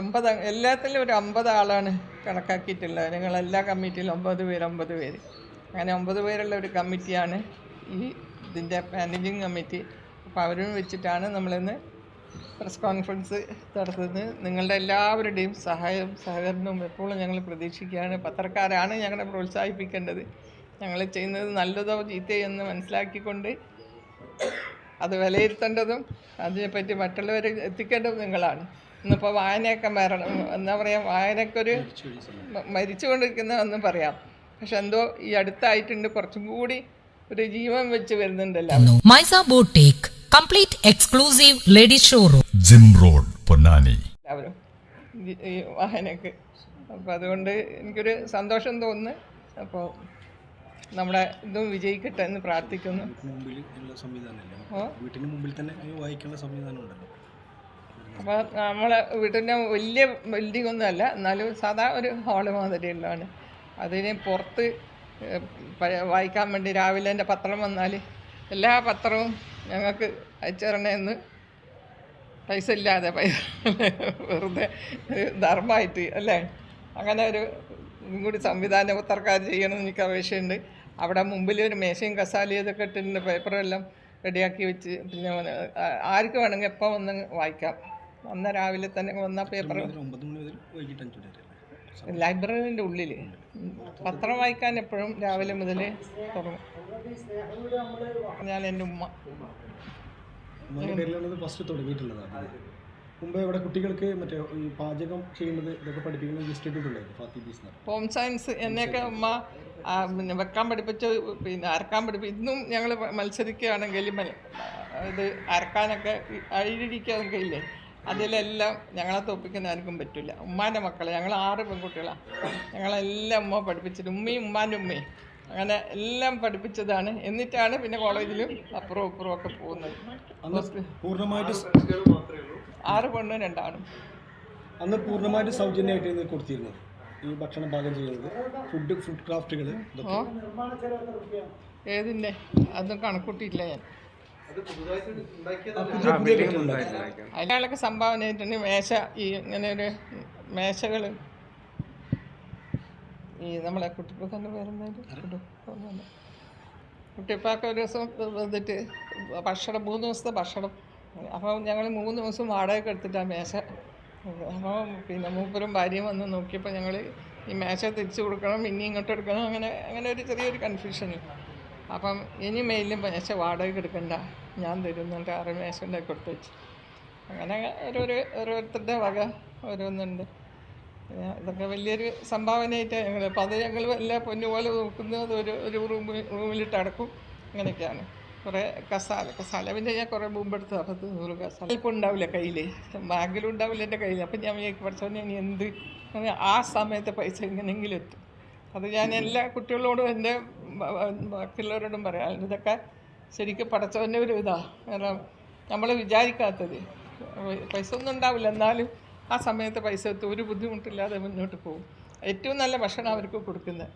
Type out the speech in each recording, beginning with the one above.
ഒമ്പത് എല്ലാത്തിലും ഒരു അമ്പത് ആളാണ് കണക്കാക്കിയിട്ടുള്ളത്. നിങ്ങൾ എല്ലാ കമ്മിറ്റിയിലും ഒമ്പത് പേര് ഒമ്പത് പേര്. അങ്ങനെ ഒമ്പത് പേരുള്ള ഒരു കമ്മിറ്റിയാണ് ഈ ഇതിന്റെ മാനേജിങ് കമ്മിറ്റി അപ്പോൾ അവരും വെച്ചിട്ടാണ് നമ്മളിന്ന് പ്രസ് കോൺഫറൻസ് നടത്തുന്നത്. നിങ്ങളുടെ എല്ലാവരുടെയും സഹായവും സഹകരണവും എപ്പോഴും ഞങ്ങൾ പ്രതീക്ഷിക്കുകയാണ്. പത്രക്കാരാണ് ഞങ്ങളെ പ്രോത്സാഹിപ്പിക്കേണ്ടത്. ഞങ്ങൾ ചെയ്യുന്നത് നല്ലതോ ചീത്തയോ എന്ന് മനസ്സിലാക്കിക്കൊണ്ട് അത് വിലയിരുത്തേണ്ടതും അതിനെപ്പറ്റി മറ്റുള്ളവരെ എത്തിക്കേണ്ടതും നിങ്ങളാണ്. ഇന്നിപ്പോൾ വായനയൊക്കെ മരണം എന്താ പറയുക വായനക്കൊരു മരിച്ചുകൊണ്ടിരിക്കുന്നതെന്ന് പറയാം. പക്ഷെ എന്തോ ഈ അടുത്തായിട്ടുണ്ട് കുറച്ചും കൂടി ഒരു ജീവൻ വെച്ച് വരുന്നുണ്ടല്ലോ. മൈസ boutique complete exclusive lady showroom. Gym road Ponnani. എല്ലാവരും ഈ- വാഹനക്ക് വായനക്ക് അപ്പോൾ അതുകൊണ്ട് എനിക്കൊരു സന്തോഷം തോന്നുന്നു. അപ്പോൾ നമ്മുടെ ഇതും വിജയിക്കട്ടെ എന്ന് പ്രാർത്ഥിക്കുന്നു. വീട്ടിന് മുമ്പിൽ തന്നെ ഈ വായിക്കാനുള്ള സംവിധാനം ഉണ്ടല്ലോ. അപ്പോൾ നമ്മളെ വീട്ടിന്റെ വലിയ ബിൽഡിംഗ് ഒന്നുമല്ല എന്നാലും സാധാ ഒരു ഹാൾ മാതിരിയുള്ളതാണ്. അതിന് പുറത്ത് വായിക്കാൻ വേണ്ടി രാവിലെ എന്റെ പത്രം വന്നാൽ എല്ലാ പത്രവും ഞങ്ങൾക്ക് അയച്ചു തരണമെന്ന് പൈസ ഇല്ലാതെ പൈസ വെറുതെ ധർമ്മമായിട്ട് അല്ലേ? അങ്ങനെ ഒരു കൂടി സംവിധാനം പത്രക്കാർ ചെയ്യണമെന്ന് എനിക്ക് അപേക്ഷയുണ്ട്. അവിടെ മുമ്പിൽ ഒരു മേശയും കസാലയും ഇതൊക്കെ ഇട്ടിട്ടുണ്ട് പേപ്പറെല്ലാം റെഡിയാക്കി വെച്ച് പിന്നെ ആർക്ക് വേണമെങ്കിൽ എപ്പോൾ വന്ന് വായിക്കാം. അന്ന് രാവിലെ തന്നെ വന്ന പേപ്പർ ലൈബ്രറീന്റെ ഉള്ളിൽ പത്രം വായിക്കാൻ എപ്പോഴും രാവിലെ മുതൽ തുടങ്ങും. ഞാൻ എന്റെ ഉമ്മ. ഫസ്റ്റ് തുടങ്ങിയിട്ടുള്ളതാണ് മുമ്പേ ഇവിടെ കുട്ടികൾക്ക് മറ്റേ ഈ പാചകം ചെയ്യുന്നത് ഇതൊക്കെ പഠിപ്പിക്കുന്ന ഇൻസ്റ്റിറ്റ്യൂട്ട് ഉണ്ടായിരുന്നു ഫാത്തി ബീസ് ഹോം സയൻസ് എന്നെയൊക്കെ ഉമ്മ ആ, പിന്നെ വെക്കാൻ പഠിപ്പിച്ച് പിന്നെ അരക്കാൻ പഠിപ്പിച്ചു ഇന്നും ഞങ്ങൾ മത്സരിക്കുകയാണെങ്കിൽ ഇത് അരക്കാനൊക്കെ അഴിരിക്കൊക്കെ ഇല്ലേ? അതിലെല്ലാം ഞങ്ങളെ തോപ്പിക്കുന്ന ആർക്കും പറ്റില്ല ഉമ്മാന്റെ മക്കളെ ഞങ്ങൾ ആറ് പെൺകുട്ടികളാണ് ഞങ്ങളെല്ലാം ഉമ്മ പഠിപ്പിച്ചിട്ട് ഉമ്മയും ഉമ്മാന്റെ ഉമ്മയും. അങ്ങനെ എല്ലാം പഠിപ്പിച്ചതാണ്. എന്നിട്ടാണ് പിന്നെ കോളേജിലും അപ്പുറവും ഇപ്പുറവും ഒക്കെ പോകുന്നത്. പൂർണമായിട്ട് ആറ് പെണ്ണും രണ്ടാണും. അന്ന് പൂർണമായിട്ട് സൗജന്യമായിട്ട് കൊടുത്തിരുന്നു കൊടുത്തിരുന്നത്. ഈ ഭക്ഷണം പാകം ചെയ്യുന്നത്. ഫുഡ് ഫുഡ് ക്രാഫ്റ്റുകൾ ഏതിന്റെ അതൊന്നും കണക്കൂട്ടിയില്ല ഞാൻ. അയാളൊക്കെ സംഭാവന ചെയ്തിട്ടുണ്ട് മേശ ഈ ഇങ്ങനെ ഒരു മേശകൾ ഈ നമ്മളെ കുട്ടിപ്പാക്കന്റെ പേരെന്തായാലും കുട്ടിപ്പാക്ക ഒരു ദിവസം വന്നിട്ട് ഭക്ഷണം മൂന്ന് ദിവസത്തെ ഭക്ഷണം. അപ്പോൾ ഞങ്ങൾ മൂന്ന് ദിവസം വാടകയ്ക്ക് എടുത്തിട്ടാണ് മേശ. അപ്പോൾ പിന്നെ മൂപ്പരും ഭാര്യയും വന്ന് നോക്കിയപ്പോൾ ഞങ്ങൾ ഈ മേശ തിരിച്ചു കൊടുക്കണം ഇനി ഇങ്ങോട്ട് എടുക്കണം അങ്ങനെ അങ്ങനെ ഒരു ചെറിയൊരു കൺഫ്യൂഷൻ അപ്പം ഇനി മെയിലും മേശ വാടകയ്ക്ക് എടുക്കണ്ട. ഞാൻ തരും എന്നിട്ട് ആറ് മേശ ഉണ്ടാക്കി കൊടുത്തു വെച്ചു. അങ്ങനെ ഓരോരോ ഓരോരുത്തരുടെ വക ഓരോന്നുണ്ട്. പിന്നെ ഇതൊക്കെ വലിയൊരു സംഭാവനയായിട്ടാണ് ഞങ്ങൾ അപ്പോൾ അത് ഞങ്ങൾ എല്ലാ പൊന്നുപോലെ നോക്കുന്നത് ഒരു ഒരു റൂമിൽ റൂമിലിട്ട് അടക്കും. അങ്ങനെയൊക്കെയാണ് കുറേ കസാല കസാല. പിന്നെ ഞാൻ കുറേ മുമ്പെടുത്ത് പത്ത് നൂറ് കസാല. ഇപ്പം ഉണ്ടാവില്ല കയ്യിൽ ബാങ്കിലും ഉണ്ടാവില്ല എന്റെ കയ്യിൽ അപ്പം ഞാൻ പഠിച്ചോണ്ട് ഇനി എന്ത്? ആ സമയത്തെ പൈസ എങ്ങനെയെങ്കിലും എത്തും. അത് ഞാൻ എല്ലാ കുട്ടികളോടും എന്റെ ബാക്കിയുള്ളവരോടും പറയാം. ഇതൊക്കെ ശരിക്കും പടച്ചവന്റെ ഒരു ഇതാണ് കാരണം നമ്മൾ വിചാരിക്കാത്തത്. പൈസ ഒന്നും ഉണ്ടാവില്ല. എന്നാലും ആ സമയത്ത് പൈസ എത്തും ഒരു ബുദ്ധിമുട്ടില്ലാതെ മുന്നോട്ട് പോകും. ഏറ്റവും നല്ല ഭക്ഷണം അവർക്ക് കൊടുക്കുന്നത്.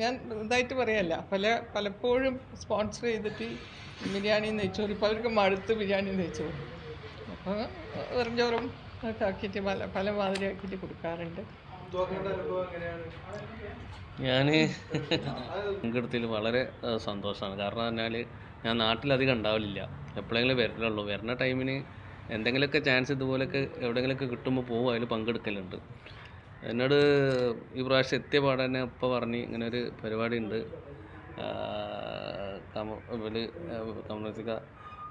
ഞാൻ ഇതായിട്ട് പറയല്ല. പല പലപ്പോഴും സ്പോൺസർ ചെയ്തിട്ട് ബിരിയാണി നെയ്ച്ചോറ്. ഇപ്പോൾ അവർക്ക് മടുത്ത് ബിരിയാണി നെയ്ച്ചോറ്. അപ്പോൾ വെറും ചോറും ഒക്കെ ആക്കിയിട്ട് പല പല മാതിരി ആക്കിയിട്ട് കൊടുക്കാറുണ്ട്. ഞാൻ പങ്കെടുത്തതിൽ വളരെ സന്തോഷമാണ് കാരണം പറഞ്ഞാൽ ഞാൻ നാട്ടിലധികം ഉണ്ടാവില്ല എപ്പോഴെങ്കിലും വരലുള്ളൂ. വരുന്ന ടൈമിന് എന്തെങ്കിലുമൊക്കെ ചാൻസ് ഇതുപോലൊക്കെ എവിടെയെങ്കിലുമൊക്കെ കിട്ടുമ്പോൾ പോകും അതിൽ പങ്കെടുക്കലുണ്ട്. എന്നോട് ഈ പ്രാവശ്യം എത്തിയ പാടെ തന്നെ ഇപ്പോൾ പറഞ്ഞ് ഇങ്ങനെ ഒരു പരിപാടി ഉണ്ട് ഇവർ കമ്മ്യൂണിസ്റ്റിക്ക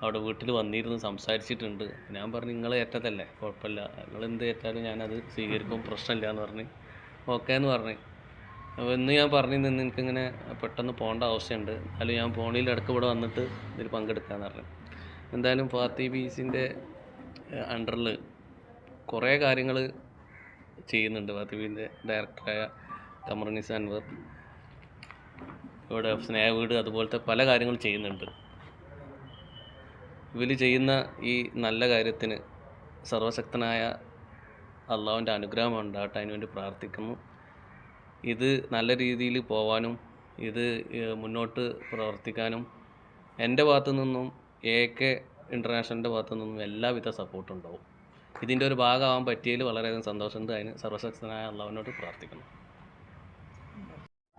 അവിടെ വീട്ടിൽ വന്നിരുന്ന് സംസാരിച്ചിട്ടുണ്ട്. ഞാൻ പറഞ്ഞു നിങ്ങൾ ഏറ്റതല്ലേ? കുഴപ്പമില്ല. നിങ്ങൾ എന്ത് ഏറ്റാലും ഞാനത് സ്വീകരിക്കും. പ്രശ്നമില്ല എന്ന് പറഞ്ഞ് ഓക്കെ എന്ന് പറഞ്ഞു. അപ്പോൾ ഇന്ന് ഞാൻ പറഞ്ഞു നിന്ന് എനിക്കിങ്ങനെ പെട്ടെന്ന് പോകേണ്ട ആവശ്യമുണ്ട് എന്നാലും ഞാൻ ഫോണിൽ ഇടയ്ക്ക് ഇവിടെ വന്നിട്ട് ഇതിൽ പങ്കെടുക്കാമെന്ന് പറഞ്ഞു. എന്തായാലും ഫാത്തി ബീസിന്റെ അണ്ടറിൽ കുറേ കാര്യങ്ങൾ ചെയ്യുന്നുണ്ട് ഫാത്തി ബീസിന്റെ ഡയറക്ടറായ കമറുനിസ് അൻവർ ഇവിടെ സ്നേഹ വീട് അതുപോലത്തെ പല കാര്യങ്ങൾ ചെയ്യുന്നുണ്ട്. ഇവർ ചെയ്യുന്ന ഈ നല്ല കാര്യത്തിന് സർവശക്തനായ അള്ളാഹുവിന്റെ അനുഗ്രഹം ഉണ്ടാകട്ടെ അതിനുവേണ്ടി പ്രാർത്ഥിക്കുന്നു. ഇത് നല്ല രീതിയിൽ പോവാനും ഇത് മുന്നോട്ട് പ്രവർത്തിക്കാനും എന്റെ ഭാഗത്തു നിന്നും എ കെ ഇന്റർനാഷണലിന്റെ ഭാഗത്തു നിന്നും എല്ലാവിധ സപ്പോർട്ടും ഉണ്ടാവും. ഇതിന്റെ ഒരു ഭാഗമാകാൻ പറ്റിയതിൽ വളരെയധികം സന്തോഷമുണ്ട്. അതിന് സർവശക്തനായ അള്ളാഹുവിനോട് പ്രാർത്ഥിക്കുന്നു.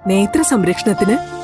നേത്ര സംരക്ഷണത്തിന്